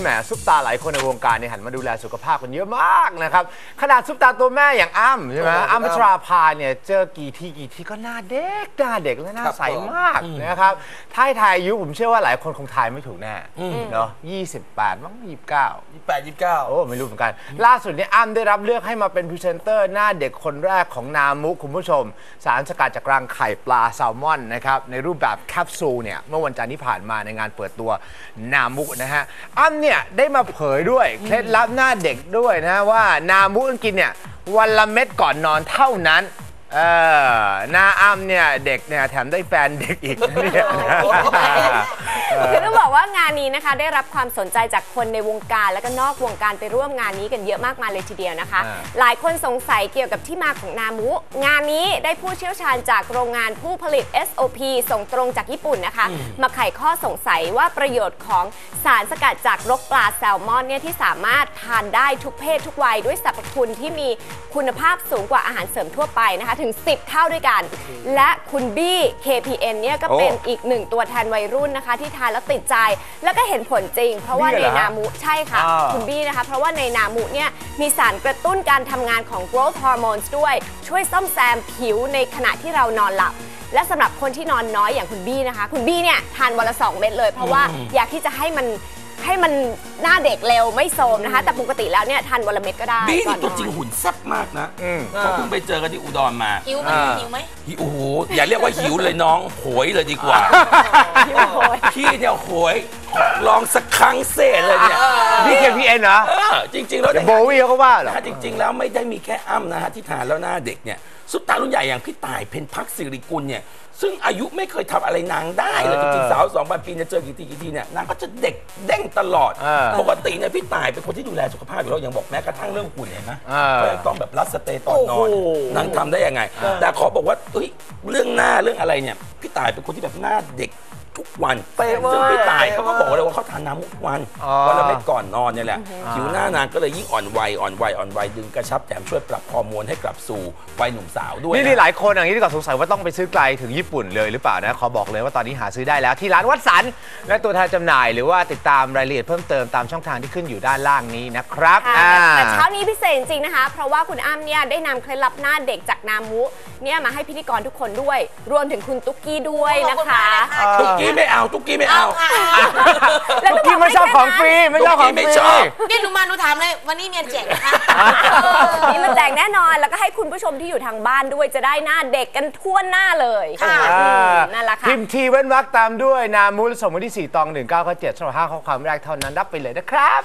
แหมซุปตาหลายคนในวงการเนี่ยหันมาดูแลสุขภาพกันเยอะมากนะครับขนาดซุปตาตัวแม่อย่างอ้ำใช่ไหมโอ้โหอ้ำพัชราภาเนี่ยเจอกี่ทีกี่ทีก็หน้าเด็กหน้าเด็กและหน้าครับใสมากนะครับถ้าให้ทายอายุผมเชื่อว่าหลายคนคงทายไม่ถูกแน่เนาะ28มั้ง29ยี่แปดยี่เก้าโอ้ไม่รู้เหมือนกัน ล่าสุดเนี่ยอ้ำได้รับเลือกให้มาเป็นพรีเซนเตอร์หน้าเด็กคนแรกของนามุคุณผู้ชม สารสกัดจากรังไข่ปลาแซลมอนนะครับในรูปแบบแคปซูลเนี่ยเมื่อวันจันทร์ที่ผ่านมาในงานเปิดตัวนามุนะฮะอ้ำเนี่ยได้มาเผยด้วยเคล็ดลับหน้าเด็กด้วยนะฮะว่านามุต้องกินเนี่ยวันละเม็ดก่อนนอนเท่านั้นเออหน้าอ้ำเนี่ยเด็กเนี่ยแถมได้แฟนเด็กอีกนะเนี่ยคือต้องบอกว่างานนี้นะคะ ได้รับความสนใจจากคนในวงการ และก็นอกวงการไปร่วมงานนี้กันเยอะมากมายเลยทีเดียวนะคะอ่าหลายคนสงสัยเกี่ยวกับที่มาของนามุ งานนี้ได้ผู้เชี่ยวชาญจากโรงงานผู้ผลิต SOP ส่งตรงจากญี่ปุ่นนะคะ มาไขข้อสงสัยว่าประโยชน์ของสารสกัดจากรกปลาแซลมอนเนี่ยที่สามารถทานได้ทุกเพศทุกวัยด้วยสรรพคุณที่มีคุณภาพสูงกว่าอาหารเสริมทั่วไปนะคะถึง 10 เท่าด้วยกัน และคุณบี้ KPN เนี่ยก็เป็นโอ้อีกหนึ่งตัวแทนวัยรุ่นนะคะ ที่ทานแล้วติดใจแล้วก็เห็นผลจริง เพราะว่าบี้ในเหรอฮะนามุใช่ค่ะอ่าคุณบี้นะคะ เพราะว่าในนามุเนี่ยมีสารกระตุ้นการทำงานของ growth hormones ด้วยช่วยซ่อมแซมผิวในขณะที่เรานอนหลับและสำหรับคนที่นอนน้อยอย่างคุณบี้นะคะ คุณบี้เนี่ยทานวันละ 2 เม็ดเลย เพราะว่าอยากที่จะให้มัน ให้มันหน้าเด็กเร็วไม่โทรมนะคะ แต่ปกติแล้วเนี่ยทานวันละเม็ดก็ได้บี้ก่อนี่นตัวนอนจริงหุ่นแซ่บมากนะอืมเขาเพิ่งไปเจอกันที่อุดรมาหิวไหมอ่าหิวไหมหิวโอ้โหอย่าเรียกว่าหิวเลยน้องโหยเลยดีกว่า พี่โอ้ยพี่เนี่ยโหยลองสักครั้งเซ่เลยเนี่ยนี่ KPN เหรอเออจริง ๆ แล้วเดี๋ยวเนี่ยโบวี่เขาก็ว่าเหรอ นะฮะจริง ๆ แล้วไม่ได้มีแค่อ้ำนะฮะที่ทานแล้วหน้าเด็กเนี่ยซุปตารุ่นใหญ่อย่างพี่ต่ายเพนพักสิริกุลเนี่ยซึ่งอายุไม่เคยทำอะไรนางได้เลยเอจอริงๆสาวสองพันปีเนี่ยเจอกี่ทีกี่ทีเนี่ยนางก็จะเด็กเด้งตลอด เออปกติเนี่ยพี่ต่ายเป็นคนที่ดูแลสุขภาพอยู่แล้วยังบอกแม้กระทั่งเรื่องหุ่นเห็นไหมเออ ก็ยังต้องแบบรัดสเตย์ตอนนอนโอ้โหนางทำได้ยังไง แต่ขอบอกว่าเอ้ยเรื่องหน้าเรื่องอะไรเนี่ยพี่ต่ายเป็นคนที่แบบหน้าเด็ก ทุกวันเป๊ะมากซึ่งพี่ต่ายเขาก็บอกเลยว่าเขาทานน้ำทุกวันอ๋อวันละเม็ดก่อนนอนเนี่ยแหละผิวหน้านางก็เลยยิ่งอ่อนวัยอ่อนวัยอ่อนวัยดึงกระชับแถมช่วยปรับฮอร์โมนให้กลับสู่วัยหนุ่มสาวด้วยนี่นะนี่หลายคนอย่างนี้ที่ก็สงสัยว่าต้องไปซื้อไกลถึงญี่ปุ่นเลยหรือเปล่านะขอบอกเลยว่าตอนนี้หาซื้อได้แล้วที่ร้านวัดสันและตัวแทนจำหน่าย หรือว่าติดตามรายละเอียดเพิ่มเติมตามช่องทางที่ขึ้นอยู่ด้านล่างนี้นะครับค่ะอ่าแต่เช้านี้พิเศษจริงๆนะคะ เพราะว่าคุณอ้ำเนี่ยได้นำเคล็ดลับหน้าเด็กจากนามุเนี่ยมาให้พิธีกรทุกคนด้วย รวมถึงคุณตุ๊กกี้ด้วยนะคะตุ๊กกี้ไม่เอาตุ๊กกี้ไม่เอาแล้วพี่ไม่ชอบของฟรีไม่ชอบของฟไม่รีชอบนี่หนูมาหนูถามเลยวันนี้เมียแจกนะคะนี่มันแจกแน่นอนแล้วก็ให้คุณผู้ชมที่อยู่ทางบ้านด้วยจะได้หน้าเด็กกันทั่วหน้าเลยค่ะอือ่ามนั่นแหละค่ะพิมพ์ทีเว้นวรรคตามด้วยนามูลส่งมาที่ 4 ตอง 1997สำหรับ5ข้อความแรกเท่านั้นรับไปเลยนะครับ